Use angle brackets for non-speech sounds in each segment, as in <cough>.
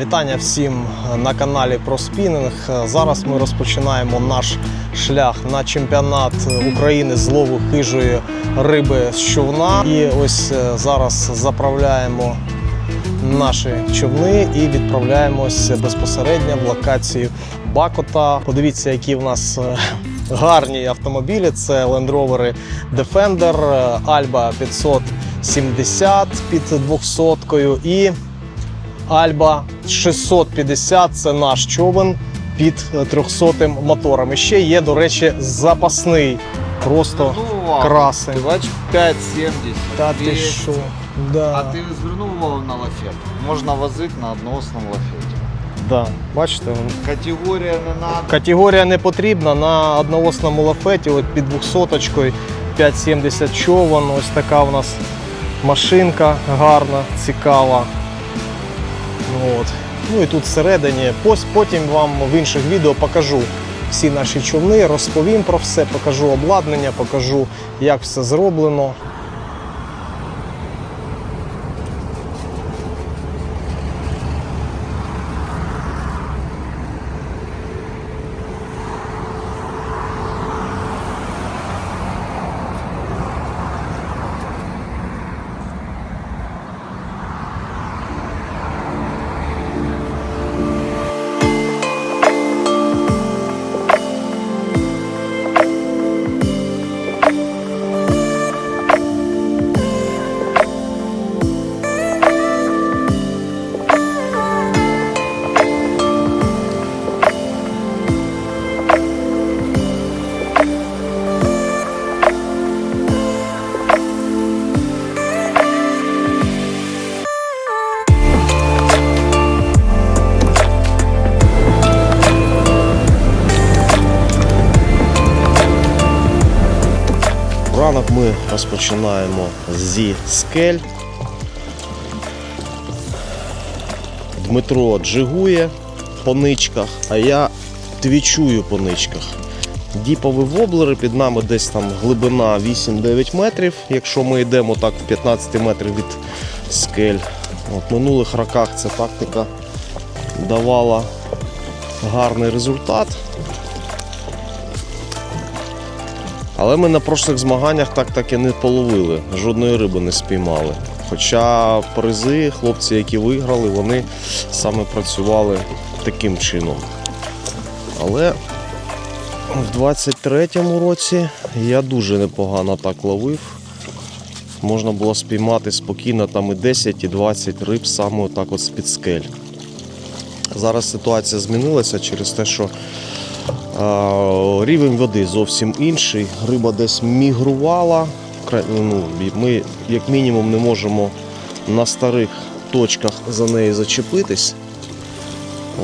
Вітання всім на каналі про спінінг. Зараз ми розпочинаємо наш шлях на чемпіонат України з лову хижої риби з човна. І ось е, зараз заправляємо наші човни і відправляємось безпосередньо в локацію Бакота. Подивіться, які в нас е, гарні автомобілі. Це Land Rover Defender, е, Alba 570 під 200 і Альба 650 це наш човен під 300 мотором. І ще є, до речі, запасний. Просто красень. Тивач 5,70. Та ти що? Да. А ти звернув увагу на лафет? Можна возити на односному лафеті. Да. Бачите, Категорія не надо. категорія не потрібна на одноосному лафеті, от під 200 570 човен. Ось така у нас машинка гарна, цікава. От. Ну і тут всередині. Потім вам в інших відео покажу всі наші човни, розповім про все, покажу обладнання, покажу, як все зроблено. Розпочинаємо зі скель. Дмитро джигує по ничках, а я твічую по ничках. Діпові воблери під нами десь там глибина 8-9 метрів, якщо ми йдемо так в 15 метрів від скель. От, в минулих роках ця тактика давала гарний результат. Але ми на прошлих змаганнях так так і не половили, жодної риби не спіймали. Хоча призи, хлопці, які виграли, вони саме працювали таким чином. Але в 23-му році я дуже непогано так ловив. Можна було спіймати спокійно там і 10, і 20 риб саме так от з-під скель. Зараз ситуація змінилася через те, що Рівень води зовсім інший. Риба десь мігрувала. Ну, ми, як мінімум, не можемо на старих точках за неї зачепитись.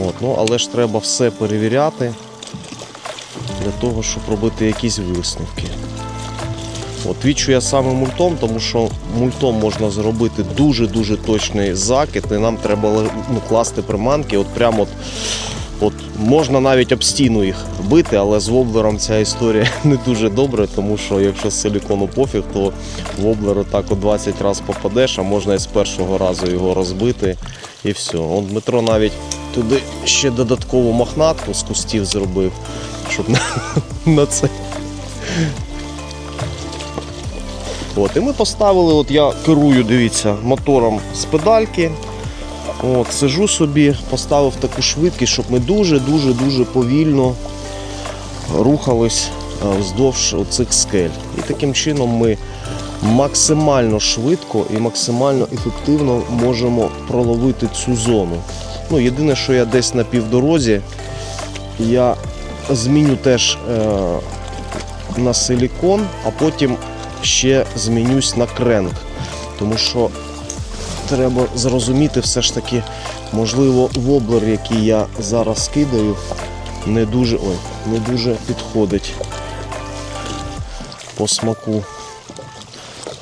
От, ну, але ж треба все перевіряти для того, щоб робити якісь висновки. От відчу я саме мультом, тому що мультом можна зробити дуже-дуже точний закид, і нам треба ну, класти приманки, от прямо от От можна навіть об стіну їх бити, але з воблером ця історія <laughs> не дуже добре, тому що якщо з силікону пофіг, то воблер так от 20 разів попадеш, а можна і з першого разу його розбити і все. Он Дмитро навіть туди ще додаткову мохнатку з кустів зробив, щоб на, <laughs> на це. От, і ми поставили, от я керую, дивіться, мотором з педальки. От, сижу собі, поставив таку швидкість, щоб ми дуже-дуже дуже повільно рухались е, вздовж цих скель. І таким чином ми максимально швидко і максимально ефективно можемо проловити цю зону. Ну, єдине, що я десь на півдорозі, я зміню теж е, на силікон, а потім ще змінюсь на кренк. Тому що треба зрозуміти все ж таки, можливо, воблер, який я зараз скидаю, не дуже, ой, не дуже підходить по смаку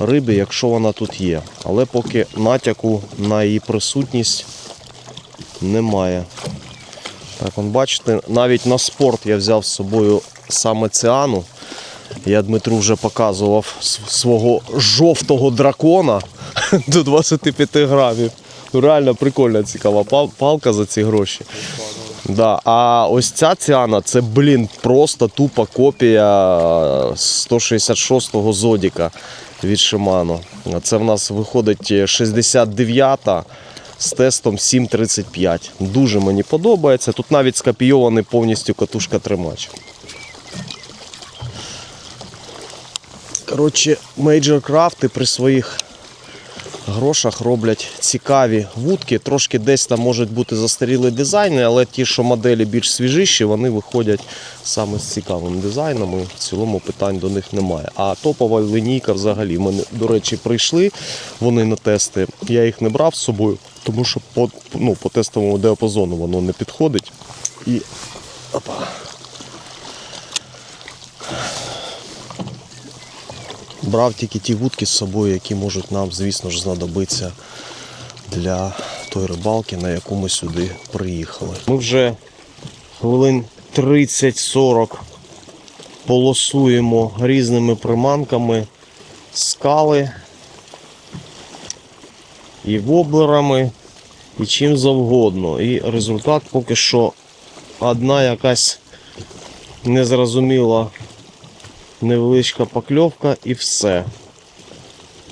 риби, якщо вона тут є. Але поки натяку на її присутність немає. Так, он бачите, навіть на спорт я взяв з собою саме циану. Я Дмитру вже показував свого жовтого дракона <laughs> до 25 грамів. Ну, реально прикольна цікава пал- палка за ці гроші. Да, а ось ця ціана, це, блін, просто тупа копія 166-го Зодіка від Shimano. Це в нас виходить 69-та з тестом 7.35. Дуже мені подобається. Тут навіть скопійований повністю катушка тримач. Коротше, Major Craft при своїх грошах роблять цікаві вудки. Трошки десь там можуть бути застарілі дизайни, але ті, що моделі більш свіжіші, вони виходять саме з цікавим дизайном. І в цілому питань до них немає. А топова лінійка взагалі. Ми, до речі, прийшли вони на тести. Я їх не брав з собою, тому що по, ну, по тестовому діапазону воно не підходить. І опа. Брав тільки ті вудки з собою, які можуть нам, звісно ж, знадобитися для тої рибалки, на яку ми сюди приїхали. Ми вже хвилин 30-40 полосуємо різними приманками скали і воблерами, і чим завгодно. І результат поки що одна якась незрозуміла невеличка покльовка і все.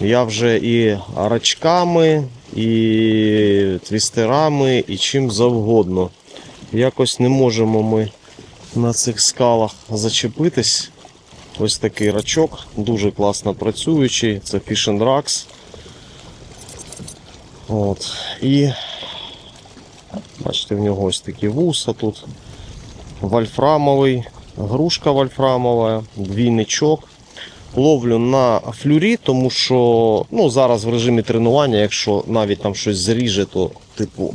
Я вже і рачками, і твістерами, і чим завгодно. Якось не можемо ми на цих скалах зачепитись. Ось такий рачок, дуже класно працюючий, це Fish and. От. І бачите, в нього ось такі вуса тут. Вольфрамовий, грушка вольфрамова, двійничок. Ловлю на флюрі, тому що ну, зараз в режимі тренування, якщо навіть там щось заріже, то типу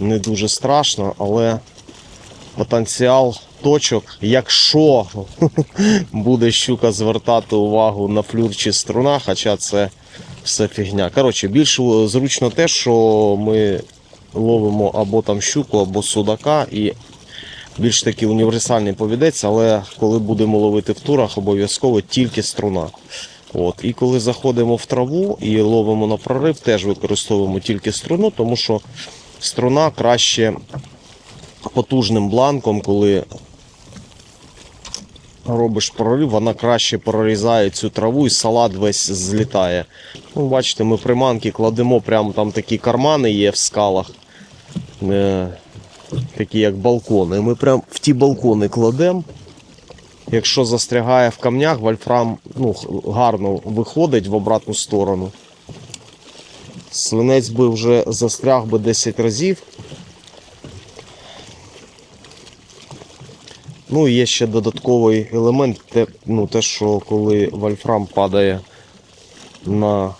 не дуже страшно, але потенціал точок, якщо <laughs> буде щука звертати увагу на флюр чи струна, хоча це все фігня. Коротше, більш зручно те, що ми ловимо або там щуку, або судака і більш такий універсальний повідець, але коли будемо ловити в турах, обов'язково тільки струна. От. І коли заходимо в траву і ловимо на прорив, теж використовуємо тільки струну, тому що струна краще потужним бланком, коли робиш прорив, вона краще прорізає цю траву і салат весь злітає. Ну, бачите, ми приманки кладемо, прямо там такі кармани є в скалах. Такі як балкони. Ми прям в ті балкони кладемо. Якщо застрягає в камнях, вольфрам ну, гарно виходить в обратну сторону. Свинець би вже застряг би 10 разів. Ну і є ще додатковий елемент, те, ну, те, що коли вольфрам падає на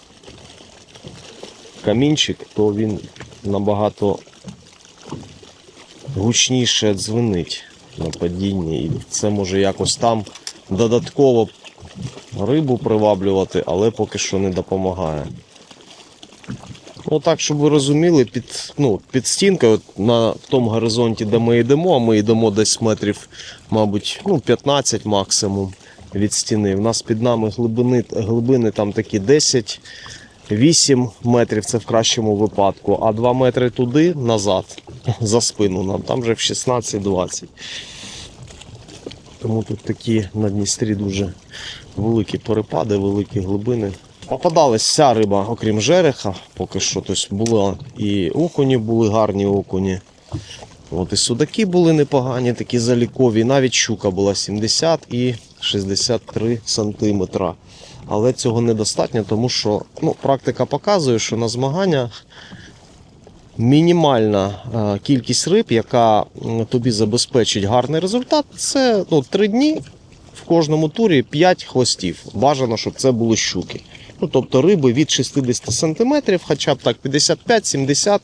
камінчик, то він набагато гучніше дзвенить на падінні. І це може якось там додатково рибу приваблювати, але поки що не допомагає. Отак, щоб ви розуміли, під, ну, під стінкою на тому горизонті, де ми йдемо, а ми йдемо десь метрів, мабуть, ну, 15 максимум від стіни. У нас під нами глибини, глибини там такі 10 8 метрів це в кращому випадку, а 2 метри туди назад за спину нам, там вже в 16-20. Тому тут такі на Дністрі дуже великі перепади, великі глибини. Попадалась вся риба, окрім жереха, поки що. Тобто була і окуні були гарні окуні. От і судаки були непогані, такі залікові. Навіть щука була 70 і 63 сантиметра. Але цього недостатньо, тому що ну, практика показує, що на змаганнях мінімальна е, кількість риб, яка тобі забезпечить гарний результат, це ну, 3 дні в кожному турі 5 хвостів. Бажано, щоб це були щуки. Ну, тобто риби від 60 см, хоча б так 55-70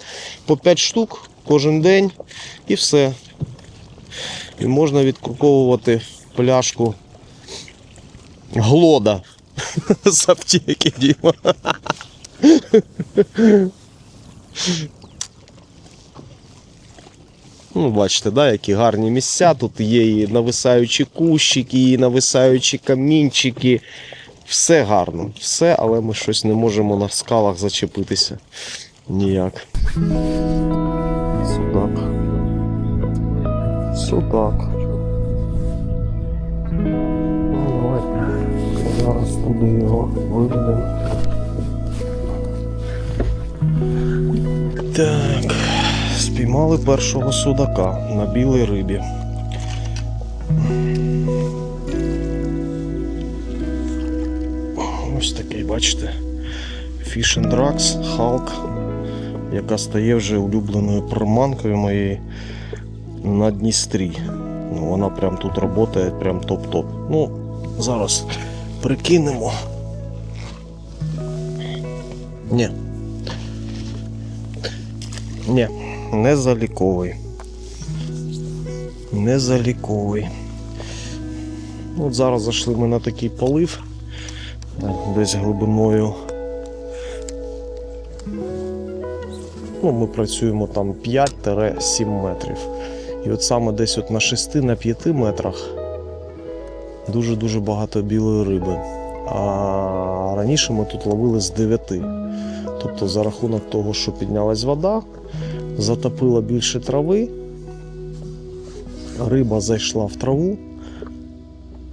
по 5 штук кожен день і все. І можна відкруковувати пляшку глода <laughs> З аптеки, Діма. Ну, бачите, да, які гарні місця. Тут є і нависаючі кущики, і нависаючі камінчики. Все гарно, все, але ми щось не можемо на скалах зачепитися. Ніяк. Судак. Судак. Ну, давайте зараз туди його виведемо. Спіймали першого судака на білій рибі. Ось такий, бачите, Fish and Drugs, Hulk, яка стає вже улюбленою приманкою моєї на Дністрі. Ну, вона прям тут працює, прям топ-топ. Ну, зараз прикинемо. Ні. Ні, не заліковий. Не заліковий. От зараз зайшли ми на такий полив десь глибиною. Ну, ми працюємо там 5-7 метрів. І от саме десь от на 6 на 5 метрах дуже-дуже багато білої риби. А раніше ми тут ловили з 9. Тобто за рахунок того, що піднялась вода, затопила більше трави, риба зайшла в траву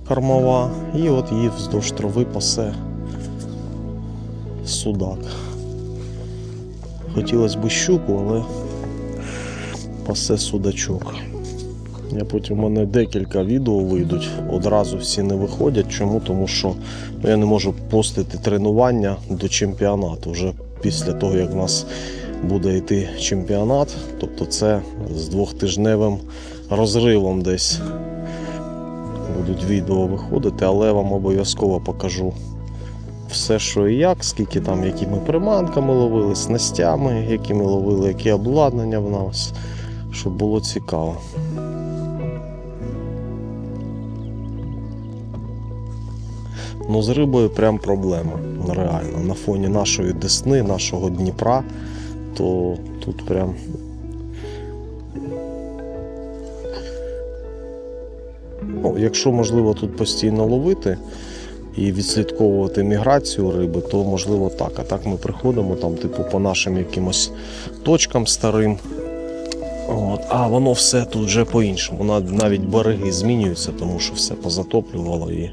кормова, і от її вздовж трави пасе судак. Хотілося б щуку, але пасе судачок. Я потім у мене декілька відео вийдуть, одразу всі не виходять. Чому? Тому що ну, я не можу постити тренування до чемпіонату. Вже після того, як в нас буде йти чемпіонат, тобто це з двохтижневим розривом десь будуть відео виходити, але вам обов'язково покажу все, що і як, скільки там, якими приманками ловили, снастями, які ми ловили, які обладнання в нас, щоб було цікаво. Ну, з рибою прям проблема. Реально. На фоні нашої Десни, нашого Дніпра, то тут прям. Ну, якщо можливо тут постійно ловити і відслідковувати міграцію риби, то можливо так. А так ми приходимо там, типу, по нашим якимось точкам старим. От, а воно все тут вже по-іншому. Навіть береги змінюються, тому що все позатоплювало і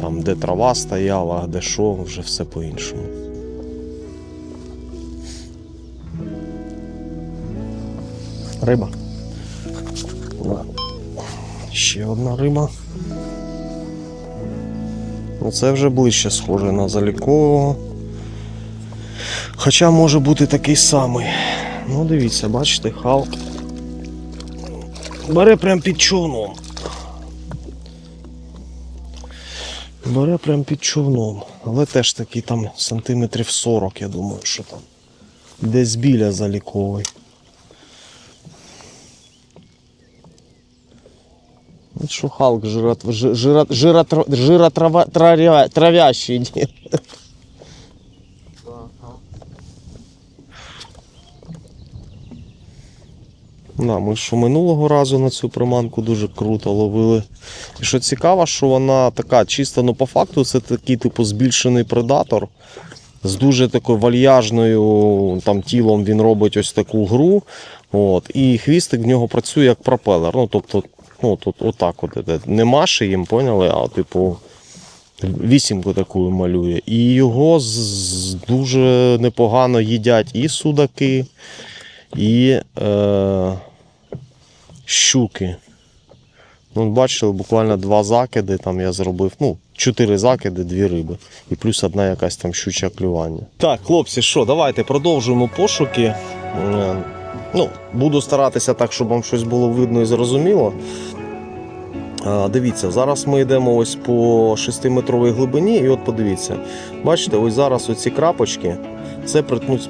там, де трава стояла, де що, вже все по-іншому. Риба. Ще одна риба. Ну, це вже ближче схоже на залікового. Хоча може бути такий самий. Ну, дивіться, бачите, Халк. Бере прям під човном. Бере прям під човном. Але теж такий там сантиметрів 40, я думаю, що там. Десь біля заліковий. От що Халк жира, жира, жира, жира, трава, травящий. Да, ми що минулого разу на цю приманку дуже круто ловили. І що цікаво, що вона така чисто, ну по факту це такий типу збільшений предатор. З дуже такою вальяжною там, тілом він робить ось таку гру. От, і хвістик в нього працює як пропелер. Ну, тобто, ну, тут отак от іде. не маше їм, поняли, а типу вісімку таку малює. І його з- з- дуже непогано їдять і судаки, і е, щуки. Ну, бачили, буквально два закиди там я зробив. Ну, чотири закиди, дві риби. І плюс одна якась там щуча клювання. Так, хлопці, що, давайте продовжуємо пошуки. Ну, буду старатися так, щоб вам щось було видно і зрозуміло. Дивіться, зараз ми йдемо ось по 6-метровій глибині, і от подивіться, бачите, ось зараз оці крапочки це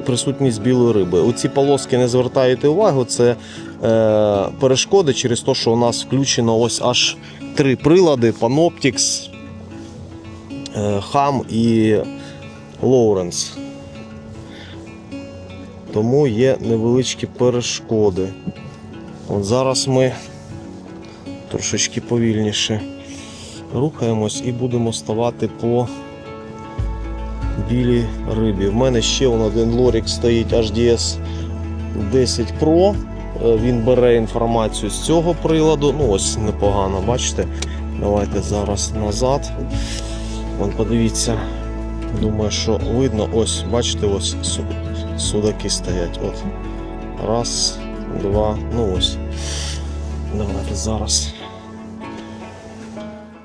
присутність білої риби. Оці полоски не звертаєте увагу, це е, перешкоди через те, що у нас включено ось аж три прилади Panoptix, е, Хам і Лоуренс. Тому є невеличкі перешкоди. От зараз ми трошечки повільніше рухаємось і будемо ставати по білій рибі. В мене ще один лорік стоїть HDS 10 Pro. Е, Він бере інформацію з цього приладу. Ну ось непогано, бачите? Давайте зараз назад. Вон подивіться. Думаю, що видно, ось, бачите, ось судаки стоять. От. Раз, два, ну ось. Давайте зараз.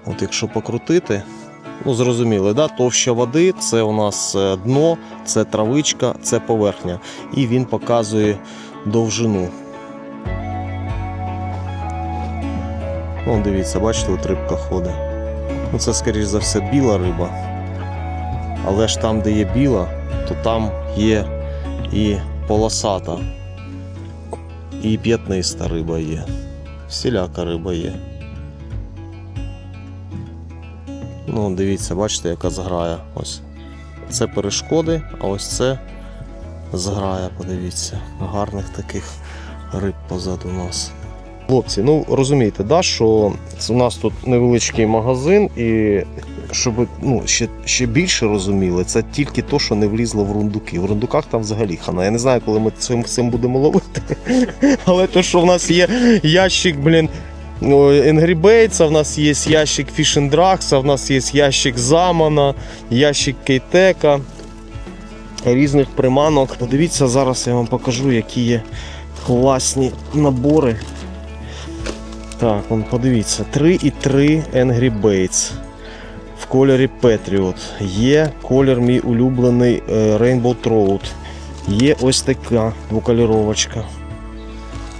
От якщо покрутити, ну зрозуміли, да? товща води це у нас е, дно, це травичка, це поверхня. І він показує довжину. Ну, дивіться, бачите, от рибка ходить. Ну, це, скоріш за все, біла риба. Але ж там, де є біла, то там є і полосата, і п'ятниста риба є. Всіляка риба є. Ну, дивіться, бачите, яка зграя. Ось. Це перешкоди, а ось це зграя, подивіться. Гарних таких риб позаду нас. Хлопці, ну розумієте, да, що у нас тут невеличкий магазин, і щоб ну, ще, ще більше розуміли, це тільки то, що не влізло в рундуки. В рундуках там взагалі хана. Я не знаю, коли ми цим, цим будемо ловити. <laughs> Але то, що в нас є ящик, блін. ну, Angry в нас є ящик Fish Drugs, в нас є ящик Замана, ящик Кейтека, різних приманок. Подивіться, зараз я вам покажу, які є класні набори. Так, вон подивіться, 3,3 Angry Bates в кольорі Patriot. Є колір мій улюблений е, Rainbow Trout. Є ось така двокольоровочка.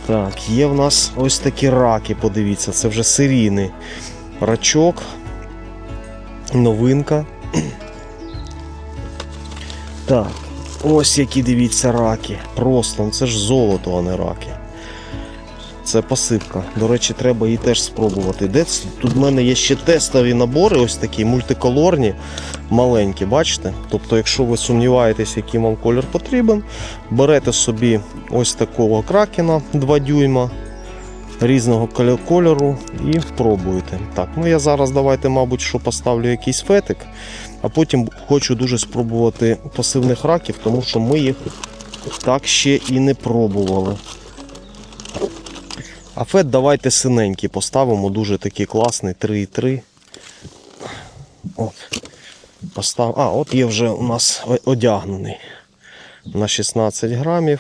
Так, є в нас ось такі раки, подивіться, це вже серійний рачок. Новинка. Так, ось які дивіться раки. Просто, ну це ж золото, а не раки. Це посипка. До речі, треба її теж спробувати. Де? Тут в мене є ще тестові набори, ось такі мультиколорні, маленькі, бачите? Тобто, якщо ви сумніваєтесь, який вам колір потрібен, берете собі ось такого кракена 2 дюйма різного кольору і пробуєте. Так, ну я зараз давайте, мабуть, що поставлю якийсь фетик, а потім хочу дуже спробувати пасивних раків, тому що ми їх так ще і не пробували. А фет давайте синенький поставимо, дуже такий класний, 3,3. От. Постав... А, от є вже у нас одягнений на 16 грамів.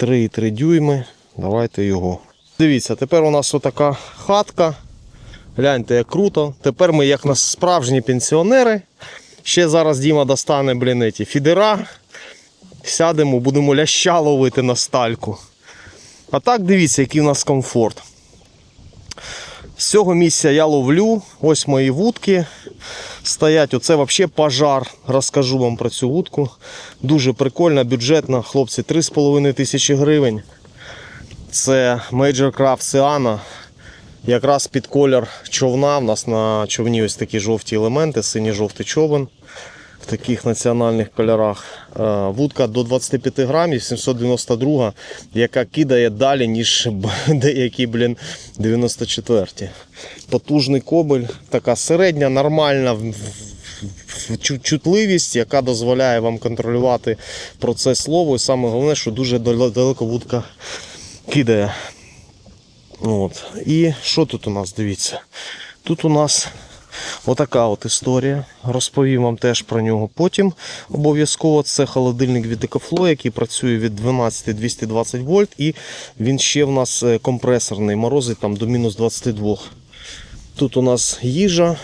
3,3 дюйми. Давайте його. Дивіться, тепер у нас отака хатка. Гляньте, як круто. Тепер ми, як нас справжні пенсіонери. Ще зараз Діма достане блін, еті фідера. Сядемо, будемо ляща ловити на стальку. А так дивіться, який у нас комфорт. З цього місця я ловлю. Ось мої вудки стоять. Оце взагалі пожар. Розкажу вам про цю вудку. Дуже прикольна, бюджетна. Хлопці, 3,5 тисячі гривень. Це Major Craft Siana. Якраз під колір човна. У нас на човні ось такі жовті елементи, синій-жовтий човен в таких національних кольорах. Е, Вудка до 25 грамів, 792, яка кидає далі, ніж <laughs> деякі, блін, 94. Потужний кобель, така середня, нормальна чутливість, яка дозволяє вам контролювати процес лову. І саме головне, що дуже далеко вудка кидає. От. І що тут у нас? Дивіться. Тут у нас Отака от історія. Розповім вам теж про нього потім. Обов'язково це холодильник від Екофло, який працює від 12-220 вольт, і він ще в нас е, компресорний, морозить там до мінус 22. Тут у нас їжа,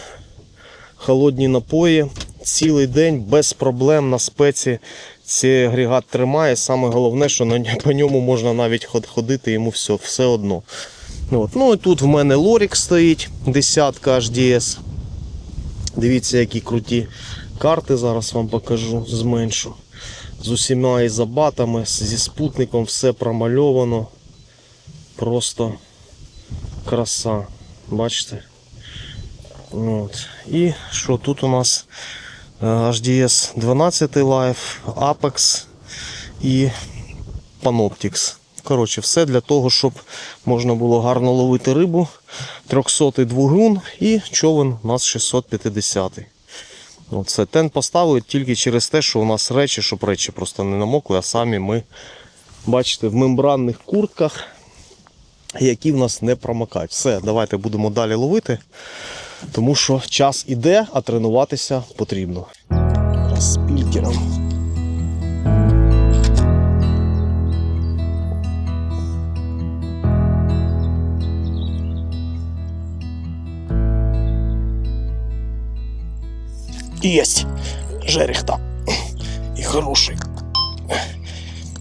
холодні напої. Цілий день без проблем на спеці цей агрегат тримає. Саме головне, що по ньому можна навіть ходити, йому все, все одно. От. Ну і тут в мене лорік стоїть, десятка HDS. Дивіться, які круті карти зараз вам покажу, зменшу. З усіма ізобатами, зі спутником все промальовано. Просто краса. Бачите? От. І що тут у нас HDS 12 Life, Apex і Panoptix. Коротше, все для того, щоб можна було гарно ловити рибу. 300-й двигун і човен у нас 650. Оце тен поставили тільки через те, що у нас речі, щоб речі просто не намокли, а самі ми, бачите, в мембранних куртках, які в нас не промокають. Все, давайте будемо далі ловити, тому що час іде, а тренуватися потрібно. З Єсть! Жерех там. І хороший.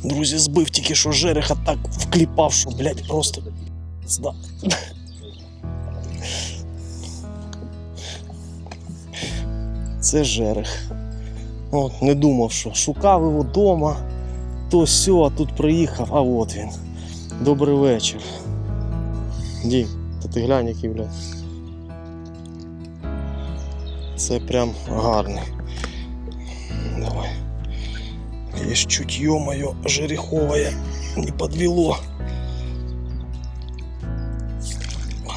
Друзі, збив тільки що жереха так вкліпав, що, блядь, просто. Зда. Це жерех. От, не думав, що шукав його вдома, то сьо, а тут приїхав, а от він. Добрий вечір. Дім, та ти глянь, який, блядь. Це прям гарний. Давай. Есть чутье мое жереховое не подвело.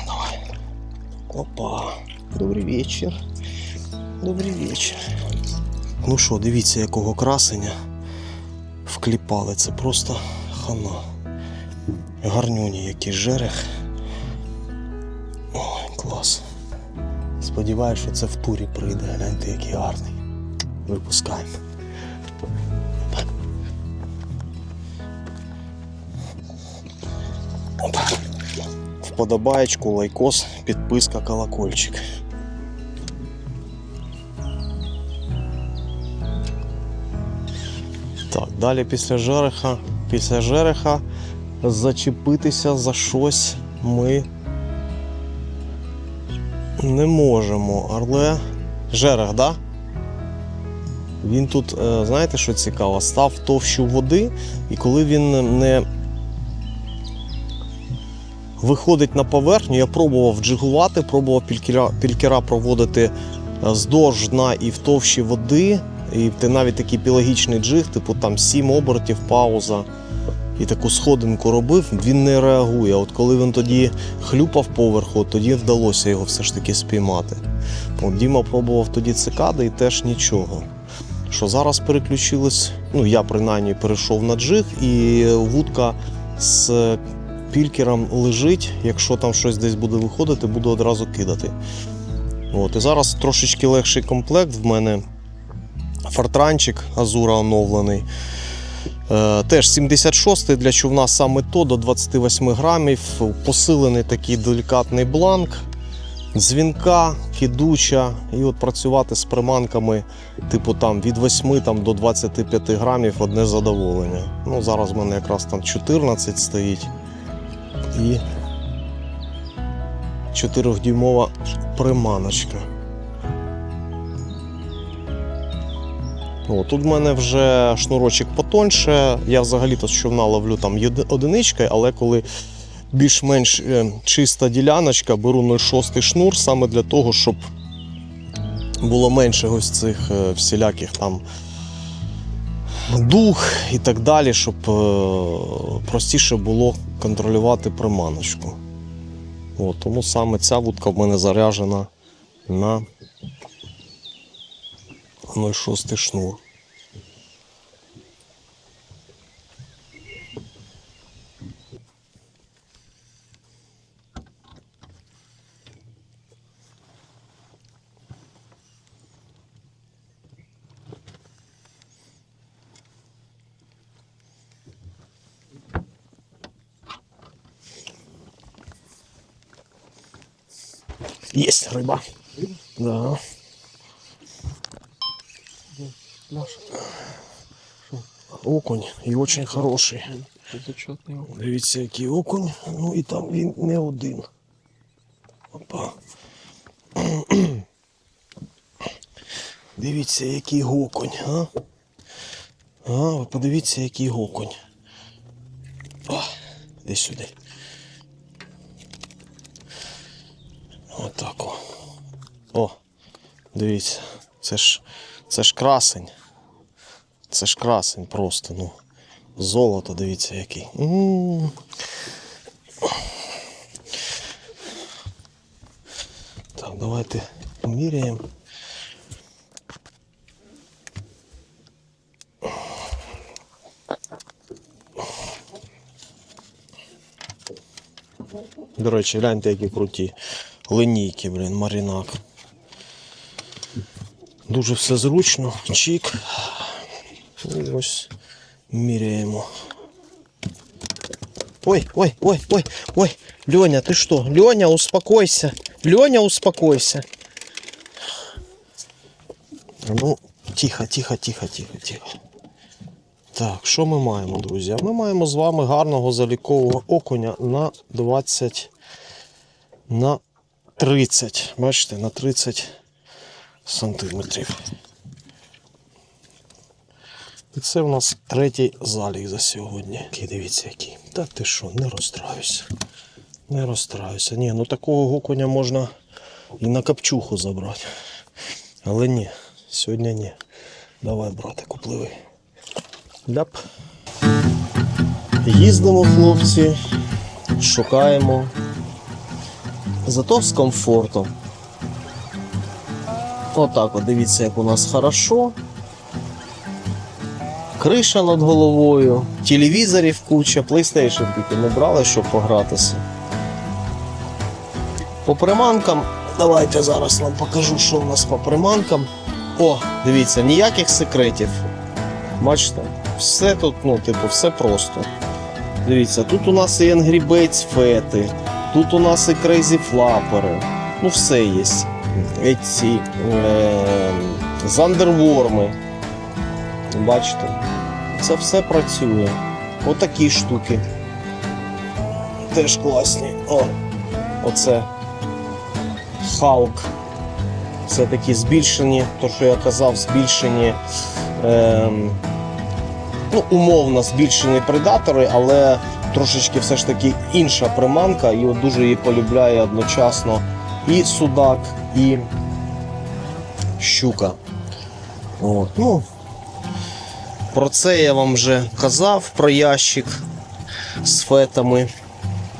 Давай. Опа. Добрий вечір. Добрий вечір. Ну що, дивіться, якого красення вкліпали. Це просто хана. Гарнюні який жерех. Ой, клас. Сподіваюсь, що це в турі прийде. Гляньте, який гарний. Випускаємо. Вподобаєчку, лайкос, підписка, колокольчик. Так, далі після жереха, після жереха зачепитися за щось ми не можемо, але жерех, да? Він тут, е, знаєте, що цікаво, став товщу води, і коли він не виходить на поверхню, я пробував джигувати, пробував пількера, пількера проводити е, здовж дна і в товщі води. І навіть такий пілагічний джиг, типу там 7 обертів, пауза. І таку сходинку робив, він не реагує. От коли він тоді хлюпав поверху, тоді вдалося його все ж таки спіймати. От Діма пробував тоді цикади і теж нічого. Що зараз переключились, ну я принаймні перейшов на джиг, і вудка з пількером лежить. Якщо там щось десь буде виходити, буду одразу кидати. От, і зараз трошечки легший комплект в мене. Фортранчик Азура оновлений. Е, теж 76-й для човна саме то до 28 грамів. Посилений такий делікатний бланк, дзвінка, кидуча. І от працювати з приманками, типу там від 8 там, до 25 грамів одне задоволення. Ну, зараз в мене якраз там 14 стоїть. І 4-дюймова приманочка. О, тут в мене вже шнурочок потоньше. Я взагалі-то човна ловлю там одиничкою, але коли більш-менш е, чиста діляночка, беру 0,6 шнур саме для того, щоб було менше ось цих е, всіляких там дух і так далі, щоб е, простіше було контролювати приманочку. О, тому саме ця вудка в мене заряджена на 0,6 шнур. Есть рыба. Да. Окунь і очень хороший. Дивіться, який окунь. Ну і там він не один. Опа. Дивіться, який окунь, а? А, ви подивіться, який окунь. О, іди сюди. Отак о. О, дивіться, це ж, це ж красень. Це ж красень просто, ну. Золото, дивіться, який. Так, давайте поміряємо. До речі, гляньте, які круті линійки, блін, марінак. Дуже все зручно. Чик. І ось міряємо. Ой, ой, ой, ой, ой. Леня, ты что? Леня, успокойся. Леня, успокойся. Ну, тихо, тихо, тихо, тихо, тихо. Так, що ми маємо, друзі? Ми маємо з вами гарного залікового окуня на 20 на 30. Бачите, на 30 сантиметрів. І це в нас третій залік за сьогодні. Який, дивіться, який. Та ти що, не розстраюся. Не розстраюся. Ні, ну такого окуня можна і на капчуху забрати. Але ні, сьогодні ні. Давай, братику, пливи. Ляп. Їздимо, хлопці, шукаємо. Зато з комфортом. Отак от дивіться, як у нас хорошо. Криша над головою, телевізорів куча, PlayStation тільки не брали, щоб погратися. По приманкам, давайте зараз вам покажу, що у нас по приманкам. О, дивіться, ніяких секретів. Бачите? Все тут, ну, типу, все просто. Дивіться, тут у нас і Angry Birds фети, тут у нас і Crazy Flapper, ну все є. Ці е, зандерворми. Бачите? Це все працює. Отакі штуки. Теж класні. О, оце Халк. Це такі збільшені, то що я казав, збільшені. Ем, ну, умовно збільшені предатори, але трошечки все ж таки інша приманка, і дуже її полюбляє одночасно і судак, і щука. От, ну, про це я вам вже казав, про ящик з фетами.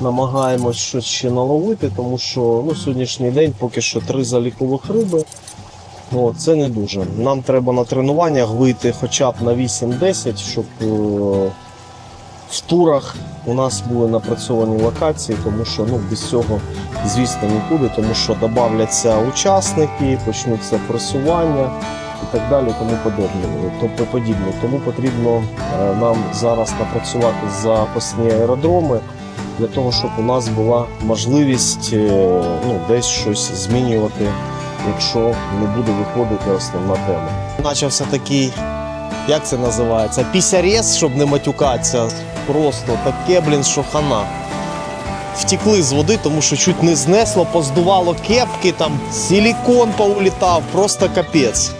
Намагаємось щось ще наловити, тому що ну, сьогоднішній день поки що три залікових риби. О, це не дуже. Нам треба на тренуваннях вийти хоча б на 8-10, щоб е, в турах у нас були напрацьовані локації, тому що ну, без цього, звісно, нікуди, тому що додавляться учасники, почнуться пресування і так далі, тому подібне. Тобто подібне. Тому потрібно е, нам зараз напрацювати запасні аеродроми для того, щоб у нас була можливість е, ну, десь щось змінювати якщо не буде виходити основна тема. Начався такий, як це називається? Пісярез, щоб не матюкатися. Просто таке, блін, що хана. Втікли з води, тому що чуть не знесло, поздувало кепки, там силікон поулітав, просто капець.